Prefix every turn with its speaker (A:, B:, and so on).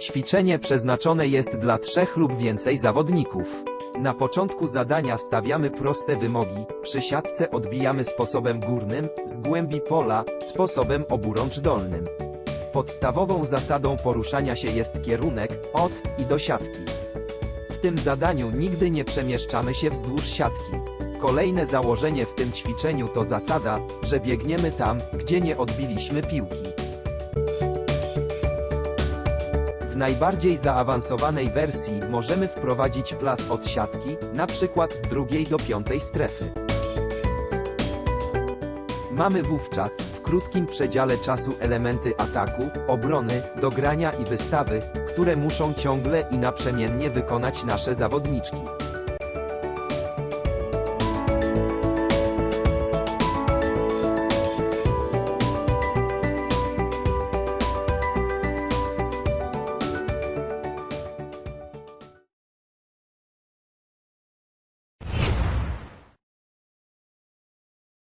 A: Ćwiczenie przeznaczone jest dla trzech lub więcej zawodników. Na początku zadania stawiamy proste wymogi, przy siatce odbijamy sposobem górnym, z głębi pola, sposobem oburącz dolnym. Podstawową zasadą poruszania się jest kierunek, od i do siatki. W tym zadaniu nigdy nie przemieszczamy się wzdłuż siatki. Kolejne założenie w tym ćwiczeniu to zasada, że biegniemy tam, gdzie nie odbiliśmy piłki. W najbardziej zaawansowanej wersji możemy wprowadzić plas od siatki, przykład z drugiej do piątej strefy. Mamy wówczas, w krótkim przedziale czasu elementy ataku, obrony, dogrania i wystawy, które muszą ciągle i naprzemiennie wykonać nasze zawodniczki.